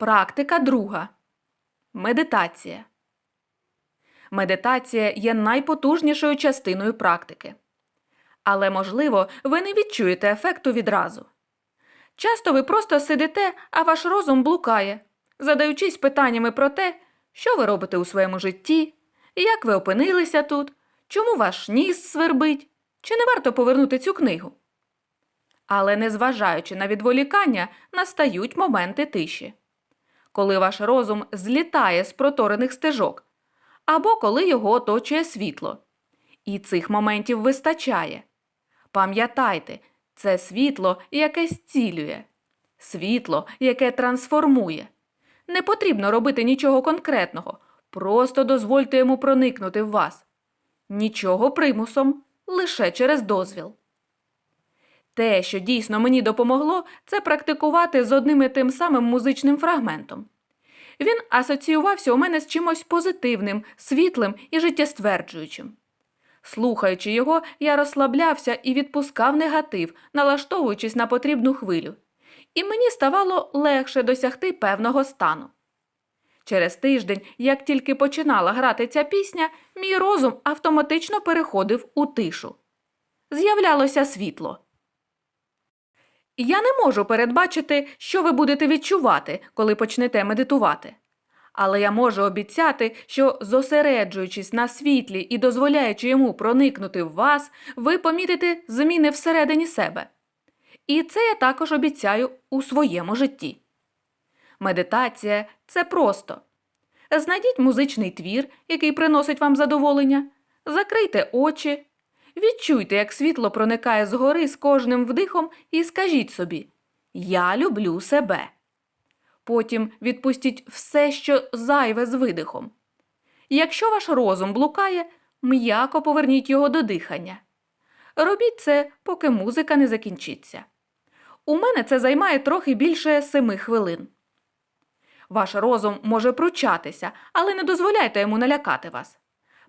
Практика друга. Медитація. Медитація є найпотужнішою частиною практики. Але, можливо, ви не відчуєте ефекту відразу. Часто ви просто сидите, а ваш розум блукає, задаючись питаннями про те, що ви робите у своєму житті, як ви опинилися тут, чому ваш ніс свербить, чи не варто повернути цю книгу. Але, незважаючи на відволікання, настають моменти тиші, коли ваш розум злітає з проторених стежок, або коли його оточує світло. І цих моментів вистачає. Пам'ятайте, це світло, яке зцілює, світло, яке трансформує. Не потрібно робити нічого конкретного, просто дозвольте йому проникнути в вас. Нічого примусом, лише через дозвіл. Те, що дійсно мені допомогло, це практикувати з одним і тим самим музичним фрагментом. Він асоціювався у мене з чимось позитивним, світлим і життєстверджуючим. Слухаючи його, я розслаблявся і відпускав негатив, налаштовуючись на потрібну хвилю. І мені ставало легше досягти певного стану. Через тиждень, як тільки починала грати ця пісня, мій розум автоматично переходив у тишу. З'являлося світло. Я не можу передбачити, що ви будете відчувати, коли почнете медитувати. Але я можу обіцяти, що зосереджуючись на світлі і дозволяючи йому проникнути в вас, ви помітите зміни всередині себе. І це я також обіцяю у своєму житті. Медитація це просто. Знайдіть музичний твір, який приносить вам задоволення, закрийте очі, відчуйте, як світло проникає згори з кожним вдихом, і скажіть собі: Я люблю себе. Потім відпустіть все, що зайве з видихом. Якщо ваш розум блукає, м'яко поверніть його до дихання. Робіть це, поки музика не закінчиться. У мене це займає трохи більше семи хвилин. Ваш розум може пручатися, але не дозволяйте йому налякати вас.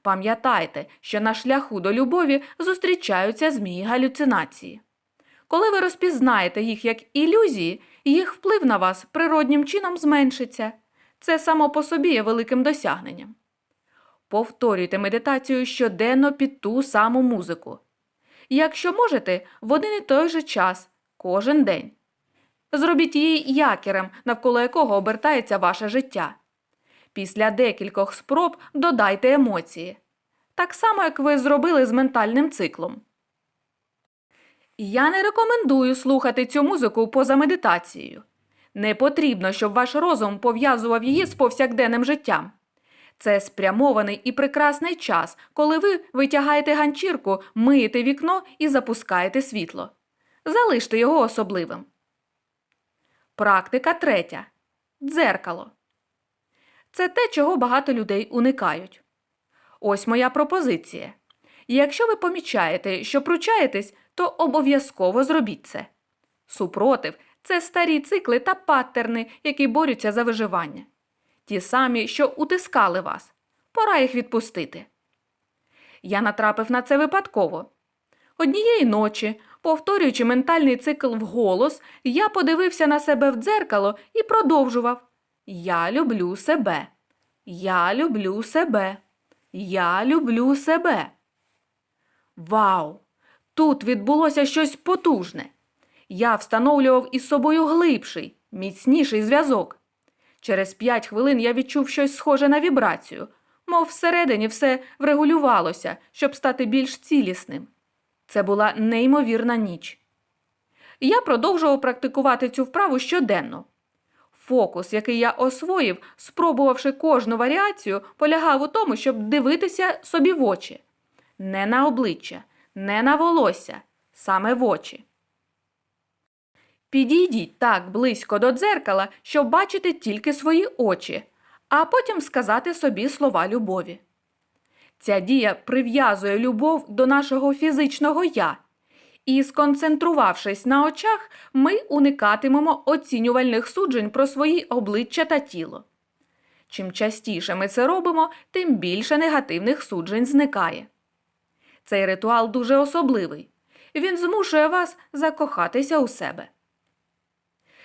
Пам'ятайте, що на шляху до любові зустрічаються змії галюцинації. Коли ви розпізнаєте їх як ілюзії, їх вплив на вас природнім чином зменшиться. Це само по собі є великим досягненням. Повторюйте медитацію щоденно під ту саму музику. Якщо можете, в один і той же час, кожен день. Зробіть її якірем, навколо якого обертається ваше життя. Після декількох спроб додайте емоції. Так само, як ви зробили з ментальним циклом. Я не рекомендую слухати цю музику поза медитацією. Не потрібно, щоб ваш розум пов'язував її з повсякденним життям. Це спрямований і прекрасний час, коли ви витягаєте ганчірку, миєте вікно і запускаєте світло. Залиште його особливим. Практика третя. Дзеркало. Це те, чого багато людей уникають. Ось моя пропозиція. Якщо ви помічаєте, що пручаєтесь, то обов'язково зробіть це. Супротив це старі цикли та паттерни, які борються за виживання. Ті самі, що утискали вас. Пора їх відпустити. Я натрапив на це випадково. Однієї ночі, повторюючи ментальний цикл вголос, я подивився на себе в дзеркало і продовжував Я люблю себе. Я люблю себе. Я люблю себе. Вау! Тут відбулося щось потужне. Я встановлював із собою глибший, міцніший зв'язок. Через п'ять хвилин я відчув щось схоже на вібрацію, мов всередині все врегулювалося, щоб стати більш цілісним. Це була неймовірна ніч. Я продовжував практикувати цю вправу щоденно. Фокус, який я освоїв, спробувавши кожну варіацію, полягав у тому, щоб дивитися собі в очі. Не на обличчя, не на волосся, саме в очі. Підійдіть так близько до дзеркала, щоб бачити тільки свої очі, а потім сказати собі слова любові. Ця дія прив'язує любов до нашого фізичного я, і, сконцентрувавшись на очах, ми уникатимемо оцінювальних суджень про свої обличчя та тіло. Чим частіше ми це робимо, тим більше негативних суджень зникає. Цей ритуал дуже особливий. Він змушує вас закохатися у себе.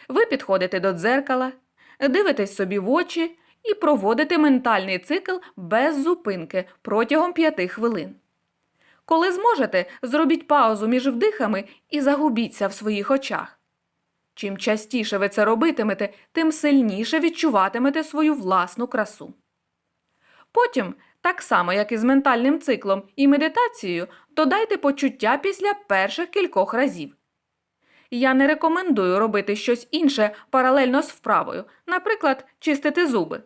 Ви підходите до дзеркала, дивитесь собі в очі і проводите ментальний цикл без зупинки протягом 5 хвилин. Коли зможете, зробіть паузу між вдихами і загубіться в своїх очах. Чим частіше ви це робитимете, тим сильніше відчуватимете свою власну красу. Потім, так само як і з ментальним циклом і медитацією, додайте почуття після перших кількох разів. Я не рекомендую робити щось інше паралельно з вправою, наприклад, чистити зуби.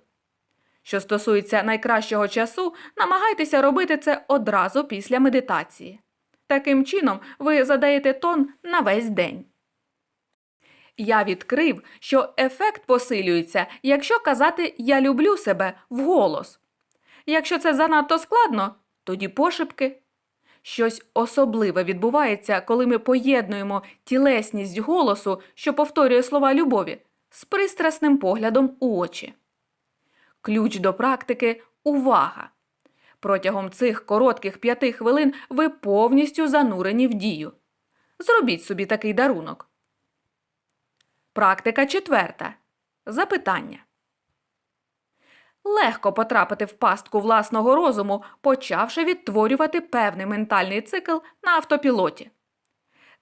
Що стосується найкращого часу, намагайтеся робити це одразу після медитації. Таким чином, ви задаєте тон на весь день. Я відкрив, що ефект посилюється, якщо казати Я люблю себе вголос. Якщо це занадто складно, тоді пошепки. Щось особливе відбувається, коли ми поєднуємо тілесність голосу, що повторює слова любові, з пристрасним поглядом у очі. Ключ до практики увага. Протягом цих коротких п'яти хвилин ви повністю занурені в дію. Зробіть собі такий дарунок. Практика четверта. Запитання. Легко потрапити в пастку власного розуму, почавши відтворювати певний ментальний цикл на автопілоті.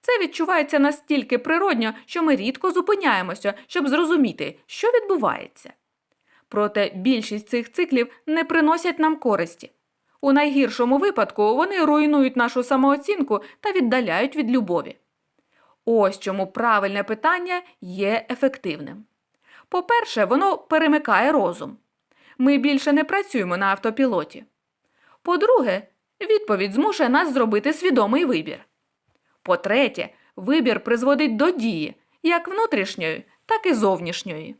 Це відчувається настільки природньо, що ми рідко зупиняємося, щоб зрозуміти, що відбувається. Проте більшість цих циклів не приносять нам користі. У найгіршому випадку вони руйнують нашу самооцінку та віддаляють від любові. Ось чому правильне питання є ефективним. По-перше, воно перемикає розум. Ми більше не працюємо на автопілоті. По-друге, відповідь змушує нас зробити свідомий вибір. По-третє, вибір призводить до дії, як внутрішньої, так і зовнішньої.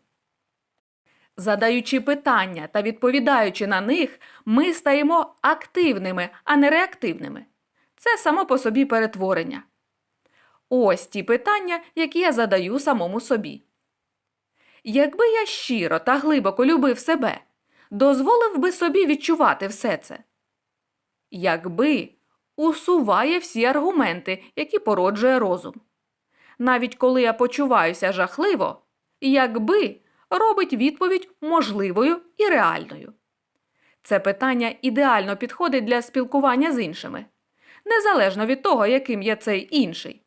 Задаючи питання та відповідаючи на них, ми стаємо активними, а не реактивними. Це само по собі перетворення. Ось ті питання, які я задаю самому собі. Якби я щиро та глибоко любив себе, дозволив би собі відчувати все це. Якби усуває всі аргументи, які породжує розум. Навіть коли я почуваюся жахливо, якби робить відповідь можливою і реальною. Це питання ідеально підходить для спілкування з іншими, незалежно від того, яким є цей інший.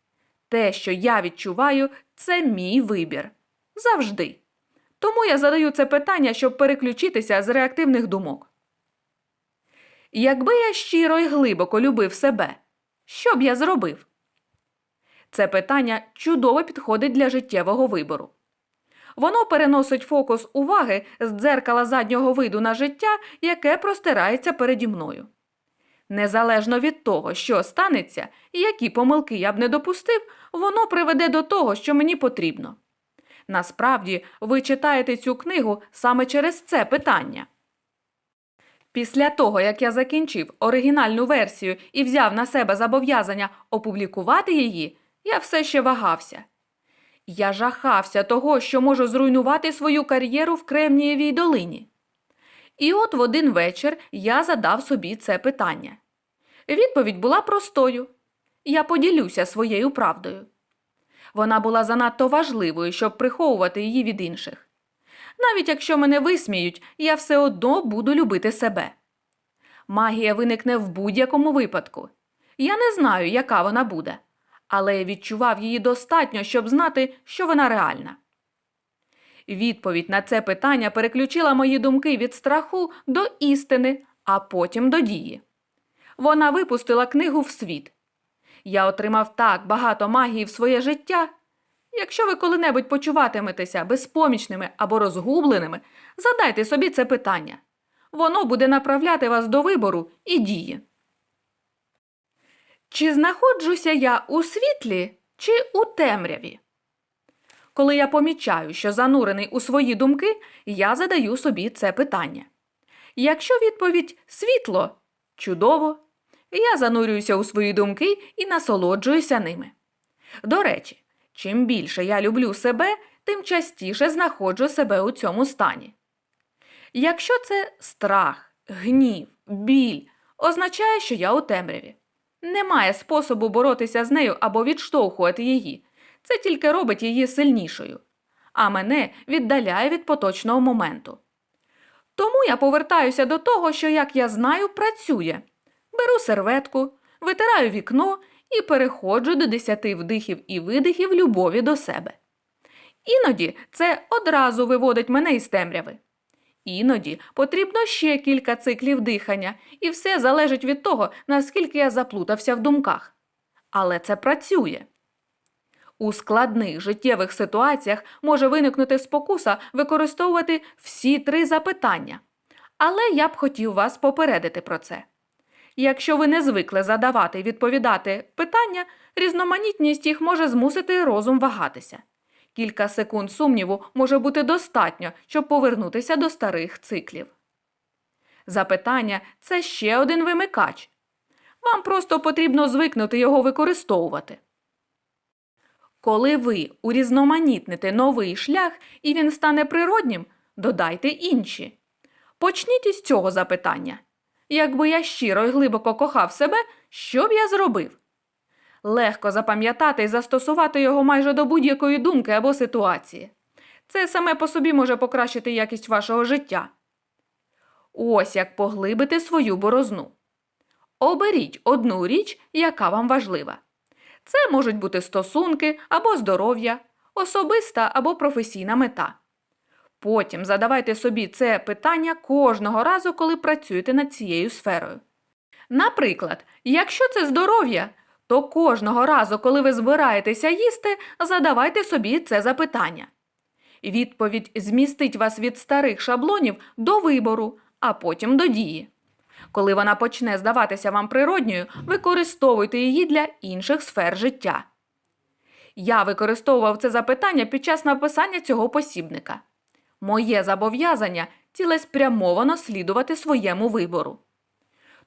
Те, що я відчуваю, це мій вибір. Завжди. Тому я задаю це питання, щоб переключитися з реактивних думок. Якби я щиро і глибоко любив себе, що б я зробив? Це питання чудово підходить для життєвого вибору. Воно переносить фокус уваги з дзеркала заднього виду на життя, яке простирається переді мною. Незалежно від того, що станеться і які помилки я б не допустив, воно приведе до того, що мені потрібно. Насправді, ви читаєте цю книгу саме через це питання. Після того, як я закінчив оригінальну версію і взяв на себе зобов'язання опублікувати її, я все ще вагався. Я жахався того, що можу зруйнувати свою кар'єру в Кремнієвій долині. І от в один вечір я задав собі це питання. Відповідь була простою я поділюся своєю правдою. Вона була занадто важливою, щоб приховувати її від інших. Навіть якщо мене висміють, я все одно буду любити себе. Магія виникне в будь-якому випадку. Я не знаю, яка вона буде, але відчував її достатньо, щоб знати, що вона реальна. Відповідь на це питання переключила мої думки від страху до істини, а потім до дії. Вона випустила книгу в світ. Я отримав так багато магії в своє життя. Якщо ви коли-небудь почуватиметеся безпомічними або розгубленими, задайте собі це питання. Воно буде направляти вас до вибору і дії. Чи знаходжуся я у світлі чи у темряві? Коли я помічаю, що занурений у свої думки, я задаю собі це питання. Якщо відповідь світло чудово, я занурююся у свої думки і насолоджуюся ними. До речі, чим більше я люблю себе, тим частіше знаходжу себе у цьому стані. Якщо це страх, гнів, біль, означає, що я у темряві. Немає способу боротися з нею або відштовхувати її. Це тільки робить її сильнішою. а мене віддаляє від поточного моменту. Тому я повертаюся до того, що, як я знаю, працює. Беру серветку, витираю вікно і переходжу до десяти вдихів і видихів любові до себе. Іноді це одразу виводить мене із темряви. Іноді потрібно ще кілька циклів дихання, і все залежить від того, наскільки я заплутався в думках. Але це працює. У складних життєвих ситуаціях може виникнути спокуса використовувати всі три запитання. Але я б хотів вас попередити про це. Якщо ви не звикли задавати і відповідати питання, різноманітність їх може змусити розум вагатися. Кілька секунд сумніву може бути достатньо, щоб повернутися до старих циклів. Запитання це ще один вимикач. Вам просто потрібно звикнути його використовувати. Коли ви урізноманітните новий шлях і він стане природнім, додайте інші. Почніть із цього запитання. Якби я щиро і глибоко кохав себе, що б я зробив? Легко запам'ятати і застосувати його майже до будь-якої думки або ситуації. Це саме по собі може покращити якість вашого життя. Ось як поглибити свою борозну. Оберіть одну річ, яка вам важлива. Це можуть бути стосунки або здоров'я, особиста або професійна мета. Потім задавайте собі це питання кожного разу, коли працюєте над цією сферою. Наприклад, якщо це здоров'я, то кожного разу, коли ви збираєтеся їсти, задавайте собі це запитання. Відповідь змістить вас від старих шаблонів до вибору, а потім до дії. Коли вона почне здаватися вам природньою, використовуйте її для інших сфер життя. Я використовував це запитання під час написання цього посібника. Моє зобов'язання цілеспрямовано слідувати своєму вибору.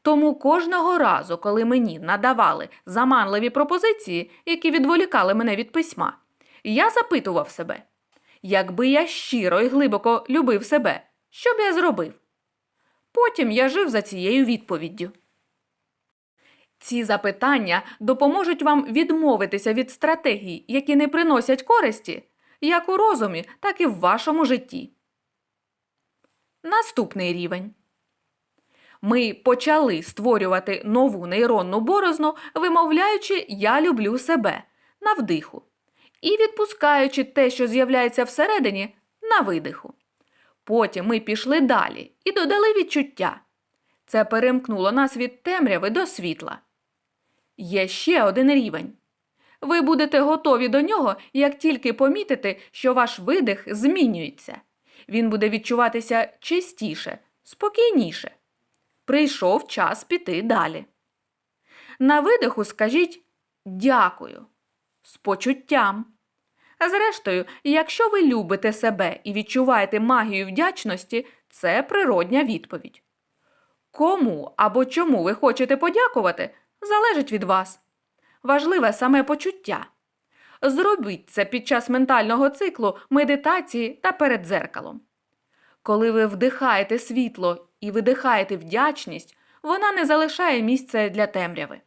Тому кожного разу, коли мені надавали заманливі пропозиції, які відволікали мене від письма, я запитував себе, якби я щиро і глибоко любив себе, що б я зробив? Потім я жив за цією відповіддю. Ці запитання допоможуть вам відмовитися від стратегій, які не приносять користі, як у розумі, так і в вашому житті. Наступний рівень. Ми почали створювати нову нейронну борозну, вимовляючи Я люблю себе на вдиху і відпускаючи те, що з'являється всередині, на видиху. Потім ми пішли далі і додали відчуття. Це перемкнуло нас від темряви до світла. Є ще один рівень. Ви будете готові до нього, як тільки помітите, що ваш видих змінюється. Він буде відчуватися чистіше, спокійніше. Прийшов час піти далі. На видиху скажіть дякую з почуттям. Зрештою, якщо ви любите себе і відчуваєте магію вдячності, це природня відповідь. Кому або чому ви хочете подякувати, залежить від вас. Важливе саме почуття. Зробіть це під час ментального циклу, медитації та перед дзеркалом. Коли ви вдихаєте світло і видихаєте вдячність, вона не залишає місця для темряви.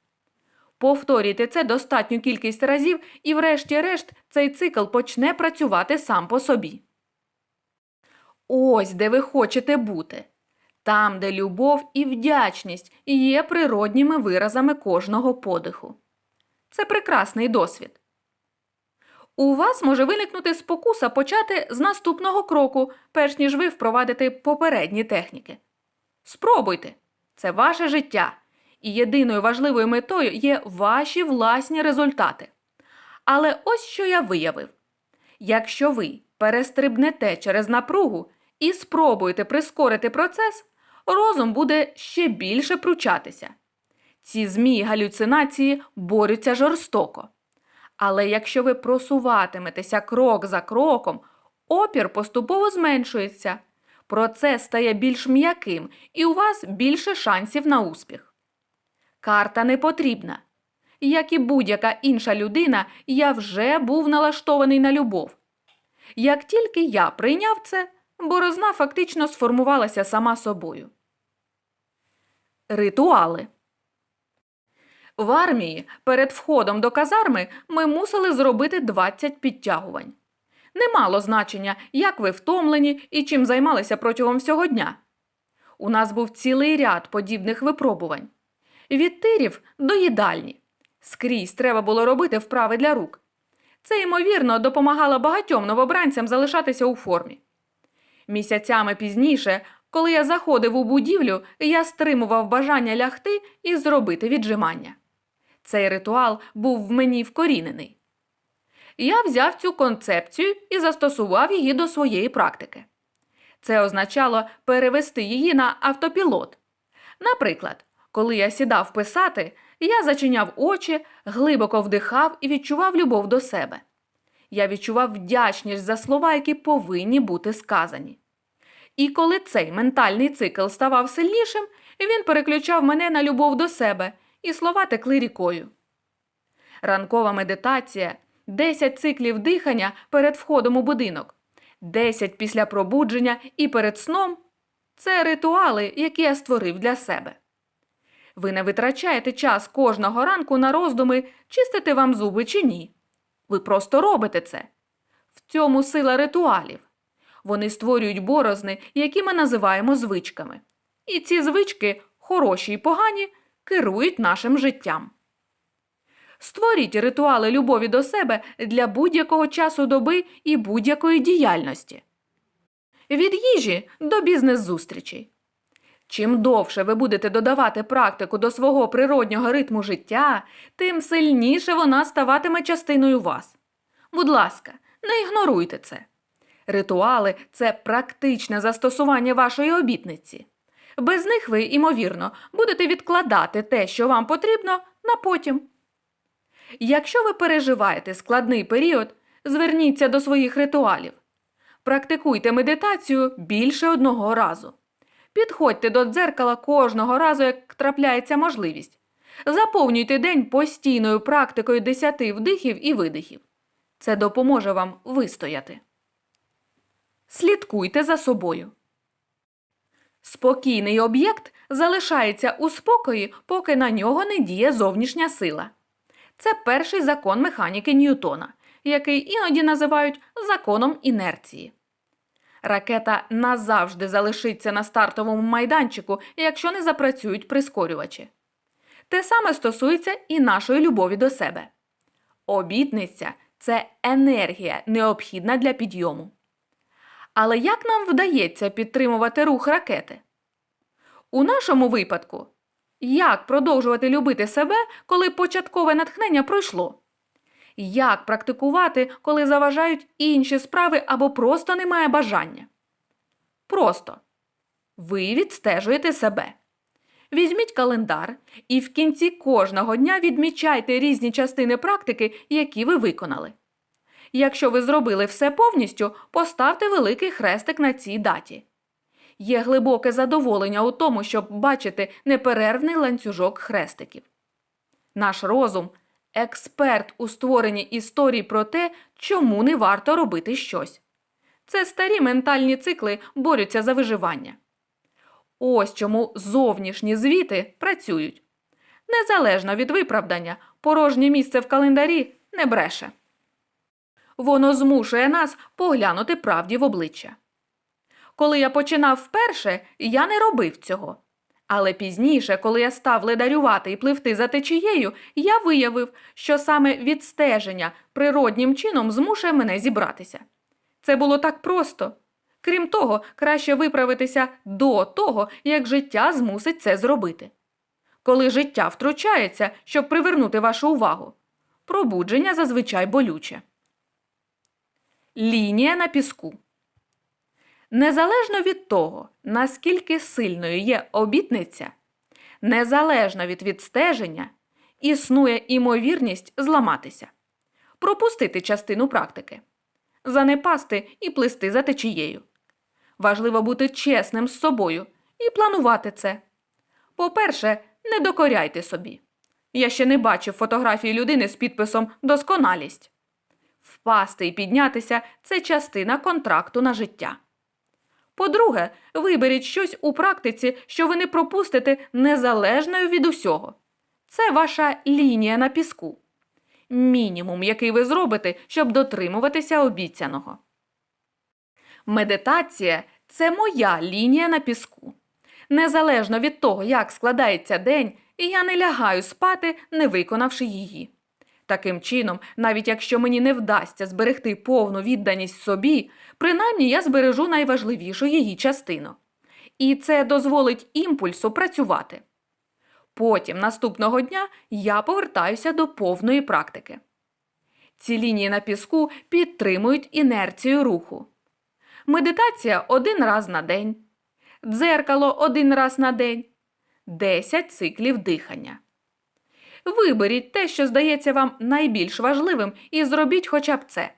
Повторюйте це достатню кількість разів, і, врешті-решт, цей цикл почне працювати сам по собі. Ось де ви хочете бути. Там, де любов і вдячність є природніми виразами кожного подиху. Це прекрасний досвід. У вас може виникнути спокуса почати з наступного кроку, перш ніж ви впровадите попередні техніки. Спробуйте це ваше життя, і єдиною важливою метою є ваші власні результати. Але ось що я виявив: якщо ви перестрибнете через напругу і спробуєте прискорити процес, розум буде ще більше пручатися. Ці змії галюцинації борються жорстоко. Але якщо ви просуватиметеся крок за кроком, опір поступово зменшується, процес стає більш м'яким і у вас більше шансів на успіх. Карта не потрібна. Як і будь-яка інша людина, я вже був налаштований на любов. Як тільки я прийняв це, борозна фактично сформувалася сама собою. Ритуали в армії перед входом до казарми ми мусили зробити 20 підтягувань. Не мало значення, як ви втомлені і чим займалися протягом всього дня. У нас був цілий ряд подібних випробувань. Від тирів до їдальні. Скрізь треба було робити вправи для рук. Це, ймовірно, допомагало багатьом новобранцям залишатися у формі. Місяцями пізніше, коли я заходив у будівлю, я стримував бажання лягти і зробити віджимання. Цей ритуал був в мені вкорінений. Я взяв цю концепцію і застосував її до своєї практики. Це означало перевести її на автопілот. Наприклад, коли я сідав писати, я зачиняв очі, глибоко вдихав і відчував любов до себе. Я відчував вдячність за слова, які повинні бути сказані. І коли цей ментальний цикл ставав сильнішим, він переключав мене на любов до себе, і слова текли рікою. Ранкова медитація 10 циклів дихання перед входом у будинок, 10 після пробудження і перед сном це ритуали, які я створив для себе. Ви не витрачаєте час кожного ранку на роздуми, чистити вам зуби чи ні. Ви просто робите це. В цьому сила ритуалів. Вони створюють борозни, які ми називаємо звичками. І ці звички, хороші і погані, керують нашим життям. Створіть ритуали любові до себе для будь-якого часу доби і будь-якої діяльності. Від їжі до бізнес-зустрічей. Чим довше ви будете додавати практику до свого природнього ритму життя, тим сильніше вона ставатиме частиною вас. Будь ласка, не ігноруйте це. Ритуали це практичне застосування вашої обітниці. Без них ви, ймовірно, будете відкладати те, що вам потрібно, на потім. Якщо ви переживаєте складний період, зверніться до своїх ритуалів. Практикуйте медитацію більше одного разу. Підходьте до дзеркала кожного разу, як трапляється можливість. Заповнюйте день постійною практикою 10 вдихів і видихів. Це допоможе вам вистояти. Слідкуйте за собою. Спокійний об'єкт залишається у спокої, поки на нього не діє зовнішня сила. Це перший закон механіки Ньютона, який іноді називають законом інерції. Ракета назавжди залишиться на стартовому майданчику, якщо не запрацюють прискорювачі. Те саме стосується і нашої любові до себе. Обітниця це енергія, необхідна для підйому. Але як нам вдається підтримувати рух ракети? У нашому випадку, як продовжувати любити себе, коли початкове натхнення пройшло? Як практикувати, коли заважають інші справи або просто немає бажання? Просто ви відстежуєте себе. Візьміть календар і в кінці кожного дня відмічайте різні частини практики, які ви виконали. Якщо ви зробили все повністю, поставте великий хрестик на цій даті. Є глибоке задоволення у тому, щоб бачити неперервний ланцюжок хрестиків. Наш розум експерт у створенні історій про те, чому не варто робити щось. Це старі ментальні цикли борються за виживання. Ось чому зовнішні звіти працюють. Незалежно від виправдання, порожнє місце в календарі не бреше. Воно змушує нас поглянути правді в обличчя. Коли я починав вперше, я не робив цього. Але пізніше, коли я став ледарювати і пливти за течією, я виявив, що саме відстеження природнім чином змушує мене зібратися. Це було так просто. Крім того, краще виправитися до того, як життя змусить це зробити. Коли життя втручається, щоб привернути вашу увагу, пробудження зазвичай болюче. Лінія на піску. Незалежно від того, наскільки сильною є обітниця, незалежно від відстеження, існує імовірність зламатися, пропустити частину практики, занепасти і плисти за течією. Важливо бути чесним з собою і планувати це. По-перше, не докоряйте собі. Я ще не бачив фотографії людини з підписом Досконалість. Впасти і піднятися це частина контракту на життя. По-друге, виберіть щось у практиці, що ви не пропустите незалежною від усього. Це ваша лінія на піску. Мінімум, який ви зробите, щоб дотримуватися обіцяного. Медитація це моя лінія на піску. Незалежно від того, як складається день, я не лягаю спати, не виконавши її. Таким чином, навіть якщо мені не вдасться зберегти повну відданість собі, принаймні я збережу найважливішу її частину. І це дозволить імпульсу працювати. Потім наступного дня я повертаюся до повної практики. Ці лінії на піску підтримують інерцію руху. Медитація один раз на день, дзеркало один раз на день, 10 циклів дихання. Виберіть те, що здається вам найбільш важливим, і зробіть хоча б це.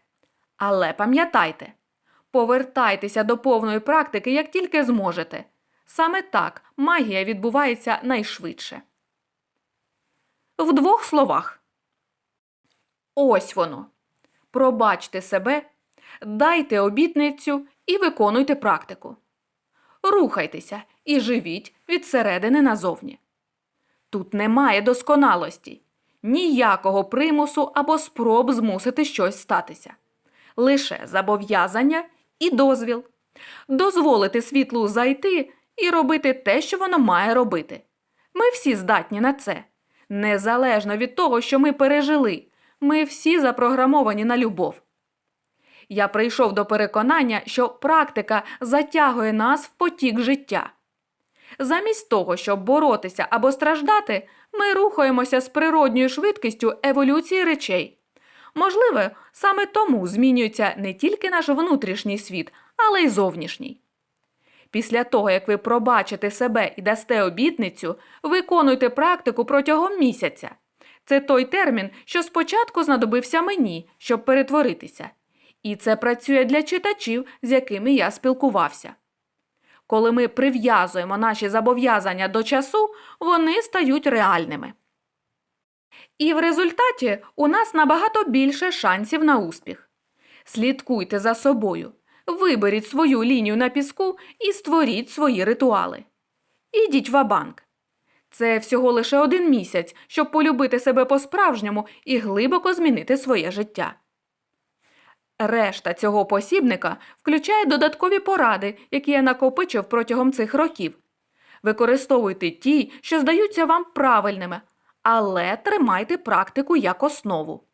Але пам'ятайте, повертайтеся до повної практики, як тільки зможете. Саме так магія відбувається найшвидше. В двох словах. Ось воно. Пробачте себе, дайте обітницю і виконуйте практику. Рухайтеся і живіть від середини назовні. Тут немає досконалості, ніякого примусу або спроб змусити щось статися. Лише зобов'язання і дозвіл. Дозволити світлу зайти і робити те, що воно має робити. Ми всі здатні на це. Незалежно від того, що ми пережили, ми всі запрограмовані на любов. Я прийшов до переконання, що практика затягує нас в потік життя. Замість того, щоб боротися або страждати, ми рухаємося з природньою швидкістю еволюції речей. Можливо, саме тому змінюється не тільки наш внутрішній світ, але й зовнішній. Після того, як ви пробачите себе і дасте обітницю, виконуйте практику протягом місяця. Це той термін, що спочатку знадобився мені, щоб перетворитися. І це працює для читачів, з якими я спілкувався. Коли ми прив'язуємо наші зобов'язання до часу, вони стають реальними. І в результаті у нас набагато більше шансів на успіх. Слідкуйте за собою, виберіть свою лінію на піску і створіть свої ритуали. Ідіть в банк Це всього лише один місяць, щоб полюбити себе по-справжньому і глибоко змінити своє життя. Решта цього посібника включає додаткові поради, які я накопичив протягом цих років. Використовуйте ті, що здаються вам правильними, але тримайте практику як основу.